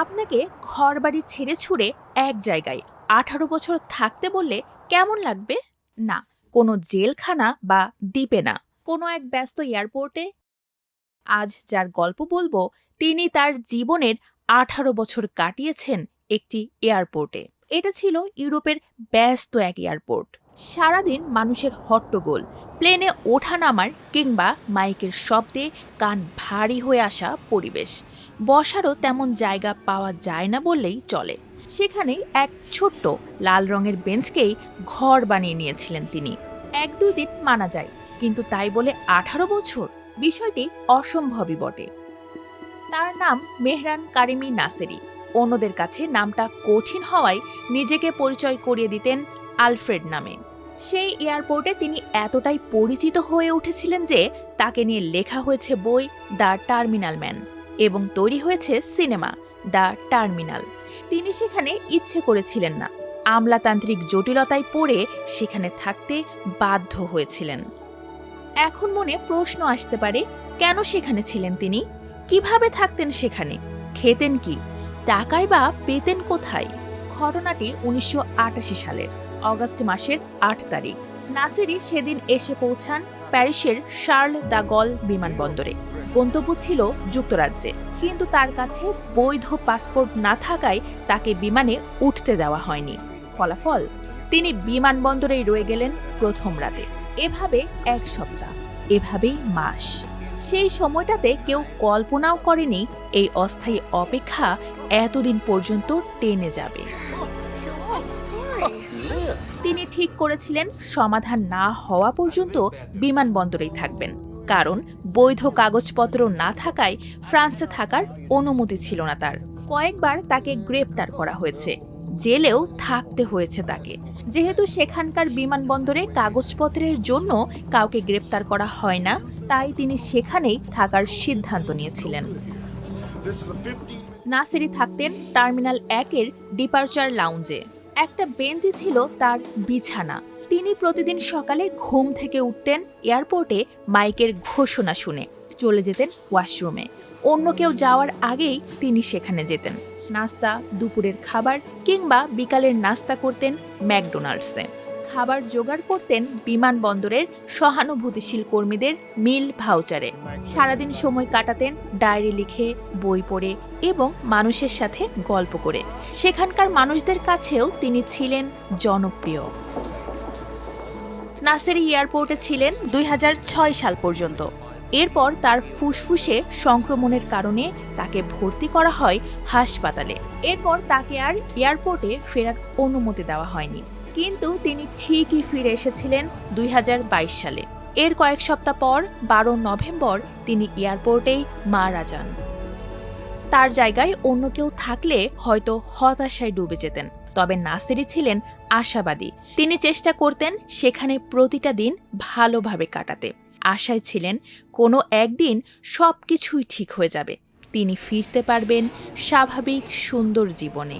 আপনাকে ঘরবাড়ি ছেড়ে ছুড়ে এক জায়গায় আঠারো বছর থাকতে বললে কেমন লাগবে? না, কোনো জেলখানা বা দ্বীপে না, কোনো এক ব্যস্ত এয়ারপোর্টে। আজ যার গল্প বলব, তিনি তার জীবনের আঠারো বছর কাটিয়েছেন একটি এয়ারপোর্টে। এটা ছিল ইউরোপের ব্যস্ত এক এয়ারপোর্ট। সারাদিন মানুষের হট্টগোল, প্লেনে ওঠা নামার কিংবা মাইকের শব্দে কান ভারী হয়ে আসা পরিবেশ। বসারও তেমন জায়গা পাওয়া যায় না বললেই চলে। সেখানে এক ছোট্ট লাল রঙের বেঞ্চকেই ঘর বানিয়ে নিয়েছিলেন তিনি। এক দুই দিন মানা যায়, কিন্তু তাই বলে আঠারো বছর? বিষয়টি অসম্ভবই বটে। তার নাম মেহরান কারিমি নাসেরি। অন্যদের কাছে নামটা কঠিন হওয়ায় নিজেকে পরিচয় করিয়ে দিতেন আলফ্রেড নামে। সেই এয়ারপোর্টে তিনি এতটাই পরিচিত হয়ে উঠেছিলেন যে তাকে নিয়ে লেখা হয়েছে বই দ্য টার্মিনাল ম্যান এবং তৈরি হয়েছে সিনেমা দ্য টার্মিনাল। তিনি সেখানে ইচ্ছে করেছিলেন না। আমলাতান্ত্রিক জটিলতায় পড়ে সেখানে থাকতে বাধ্য হয়েছিলেন। এখন মনে প্রশ্ন আসতে পারে, কেন সেখানে ছিলেন তিনি? কীভাবে থাকতেন সেখানে? খেতেন কি? টাকায় বা পেতেন কোথায়? ঘটনাটি উনিশশো আটাশি সালের। অগস্ট মাসের আট তারিখ। নাসেরি সেদিন এসে পৌঁছান প্যারিসের শার্ল দ্য গল বিমানবন্দরে। গন্তব্য ছিল যুক্তরাজ্যে। কিন্তু তার কাছে বৈধ পাসপোর্ট না থাকায় তাকে বিমানে উঠতে দেওয়া হয়নি। ফলাফল, তিনি বিমানবন্দরেই রয়ে গেলেন প্রথম রাতে। এভাবে এক সপ্তাহ, এভাবেই মাস। সেই সময়টাতে কেউ কল্পনাও করেনি এই অস্থায়ী অপেক্ষা এতদিন পর্যন্ত টেনে যাবে। তিনি ঠিক করেছিলেন সমাধান না হওয়া পর্যন্ত বিমানবন্দরেই থাকবেন। কারণ বৈধ কাগজপত্র না থাকায় ফ্রান্সে থাকার অনুমতি ছিল না তার। কয়েকবার তাকে গ্রেপ্তার করা হয়েছে। জেলেও থাকতে হয়েছে তাকে। যেহেতু সেখানকার বিমানবন্দরে কাগজপত্রের জন্য কাউকে গ্রেপ্তার করা হয় না, তাই তিনি সেখানেই থাকার সিদ্ধান্ত নিয়েছিলেন। নাসেরি থাকতেন টার্মিনাল একের ডিপার্চার লাউঞ্জে। একটা বেঞ্চে ছিল তার বিছানা। তিনি প্রতিদিন সকালে ঘুম থেকে উঠতেন এয়ারপোর্টে মাইকের ঘোষণা শুনে চলে যেতেন ওয়াশরুমে। অন্য কেউ যাওয়ার আগেই তিনি সেখানে যেতেন। নাস্তা, দুপুরের খাবার কিংবা বিকালের নাস্তা করতেন ম্যাকডোনাল্ডসে। খাবার জোগাড় করতেন বিমানবন্দরের সহানুভূতিশীল কর্মীদের মিল ভাউচারে। সারাদিন সময় কাটাতেন ডায়েরি লিখে, বই পড়ে এবং মানুষের সাথে গল্প করে। সেখানকার মানুষদের কাছেও তিনি ছিলেন জনপ্রিয়। নাসেরি এয়ারপোর্টে ছিলেন দুই হাজার ছয় সাল পর্যন্ত। এরপর তার ফুসফুসে সংক্রমণের কারণে তাকে ভর্তি করা হয় হাসপাতালে। এরপর তাকে আর এয়ারপোর্টে ফেরার অনুমতি দেওয়া হয়নি। কিন্তু তিনি ঠিকই ফিরে এসেছিলেন দুই হাজার বাইশ সালে। এর কয়েক সপ্তাহ পর, বারো নভেম্বর, তিনি এয়ারপোর্টেই মারা যান তার জায়গায় অন্য কেউ থাকলে হয়তো হতাশায় ডুবে যেতেন। তবে নাসেরি ছিলেন আশাবাদী। তিনি চেষ্টা করতেন সেখানে প্রতিটা দিন ভালোভাবে কাটাতে। আশায় ছিলেন, কোনো একদিন সব কিছুই ঠিক হয়ে যাবে। তিনি ফিরতে পারবেন স্বাভাবিক সুন্দর জীবনে।